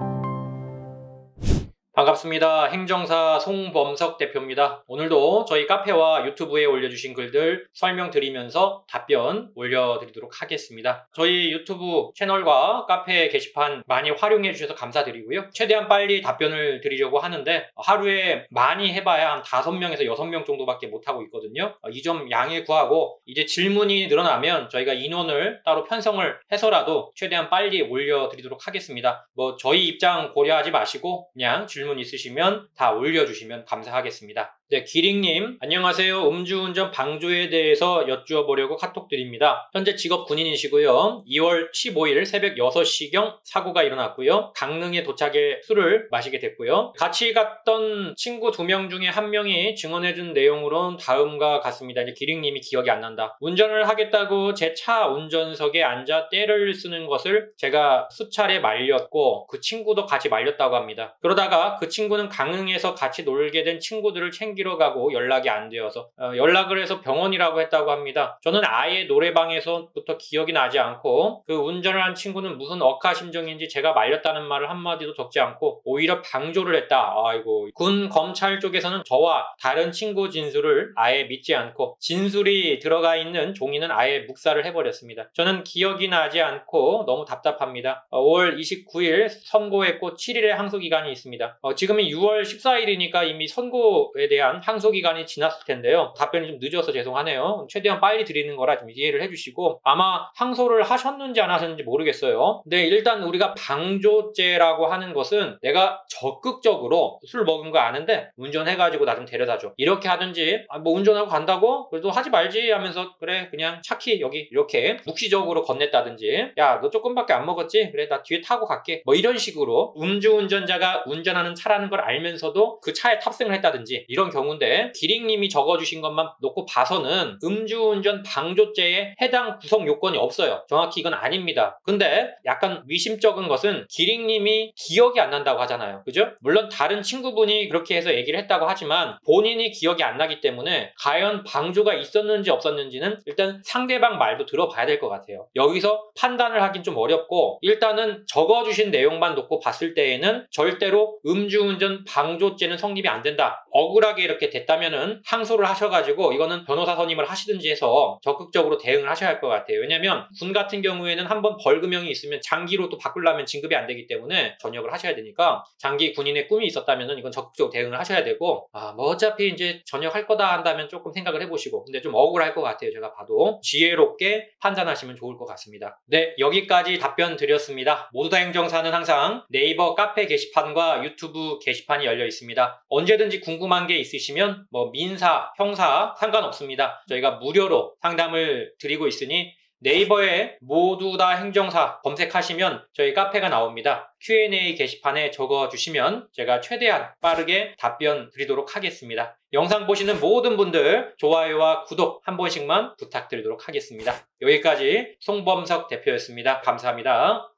you 반갑습니다. 행정사 송범석 대표입니다. 오늘도 저희 카페와 유튜브에 올려주신 글들 설명드리면서 답변 올려드리도록 하겠습니다. 저희 유튜브 채널과 카페 게시판 많이 활용해 주셔서 감사드리고요. 최대한 빨리 답변을 드리려고 하는데 하루에 많이 해봐야 한 5명에서 6명 정도밖에 못하고 있거든요. 이 점 양해 구하고 이제 질문이 늘어나면 저희가 인원을 따로 편성을 해서라도 최대한 빨리 올려드리도록 하겠습니다. 뭐 저희 입장 고려하지 마시고 그냥 질문 있으시면 다 올려주시면 감사하겠습니다. 네, 기링님, 안녕하세요. 음주운전 방조에 대해서 여쭈어 보려고 카톡 드립니다. 현재 직업 군인이시고요. 2월 15일 새벽 6시경 사고가 일어났고요. 강릉에 도착해 술을 마시게 됐고요. 같이 갔던 친구 두 명 중에 한 명이 증언해준 내용으로는 다음과 같습니다. 이제 기링님이 기억이 안 난다. 운전을 하겠다고 제 차 운전석에 앉아 때를 쓰는 것을 제가 수차례 말렸고 그 친구도 같이 말렸다고 합니다. 그러다가 그 친구는 강릉에서 같이 놀게 된 친구들을 챙기 러 가고 연락이 안 되어서 어, 연락을 해서 병원이라고 했다고 합니다. 저는 아예 노래방에서부터 기억이 나지 않고 그 운전을 한 친구는 무슨 억하심정인지 제가 말렸다는 말을 한마디도 적지 않고 오히려 방조를 했다. 아이고 군 검찰 쪽에서는 저와 다른 친구 진술을 아예 믿지 않고 진술이 들어가 있는 종이는 아예 묵살을 해버렸습니다. 저는 기억이 나지 않고 너무 답답합니다. 어, 5월 29일 선고했고 7일의 항소 기간이 있습니다. 어, 지금이 6월 14일이니까 이미 선고에 대한 항소 기간이 지났을 텐데요. 답변이 좀 늦어서 죄송하네요. 최대한 빨리 드리는 거라 좀 이해를 해주시고 아마 항소를 하셨는지 안 하셨는지 모르겠어요. 근데 일단 우리가 방조죄라고 하는 것은 내가 적극적으로 술 먹은 거 아는데 운전해가지고 나 좀 데려다줘. 이렇게 하든지 아, 뭐 운전하고 간다고 그래도 하지 말지 하면서 그래 그냥 차키 여기 이렇게 묵시적으로 건넸다든지 야 너 조금밖에 안 먹었지? 그래 나 뒤에 타고 갈게. 뭐 이런 식으로 음주운전자가 운전하는 차라는 걸 알면서도 그 차에 탑승을 했다든지 이런 경우 인데 기링님이 적어주신 것만 놓고 봐서는 음주운전 방조죄에 해당 구성 요건이 없어요. 정확히 이건 아닙니다. 근데 약간 위심적인 것은 기링님이 기억이 안 난다고 하잖아요. 그죠? 물론 다른 친구분이 그렇게 해서 얘기를 했다고 하지만 본인이 기억이 안 나기 때문에 과연 방조가 있었는지 없었는지는 일단 상대방 말도 들어봐야 될 것 같아요. 여기서 판단을 하긴 좀 어렵고 일단은 적어주신 내용만 놓고 봤을 때에는 절대로 음주운전 방조죄는 성립이 안 된다. 억울하게 이렇게 됐다면은 항소를 하셔가지고 이거는 변호사 선임을 하시든지 해서 적극적으로 대응을 하셔야 할 것 같아요. 왜냐면 군 같은 경우에는 한번 벌금형이 있으면 장기로 또 바꾸려면 진급이 안 되기 때문에 전역을 하셔야 되니까 장기 군인의 꿈이 있었다면은 이건 적극적으로 대응을 하셔야 되고 아 뭐 어차피 이제 전역할 거다 한다면 조금 생각을 해보시고 근데 좀 억울할 것 같아요. 제가 봐도 지혜롭게 판단하시면 좋을 것 같습니다. 네 여기까지 답변 드렸습니다. 모두 다 행정사는 항상 네이버 카페 게시판과 유튜브 게시판이 열려 있습니다. 언제든지 궁금한 게 있으시면 뭐 민사, 형사 상관없습니다. 저희가 무료로 상담을 드리고 있으니 네이버에 모두 다 행정사 검색하시면 저희 카페가 나옵니다. Q&A 게시판에 적어주시면 제가 최대한 빠르게 답변 드리도록 하겠습니다. 영상 보시는 모든 분들 좋아요와 구독 한 번씩만 부탁드리도록 하겠습니다. 여기까지 송범석 대표였습니다. 감사합니다.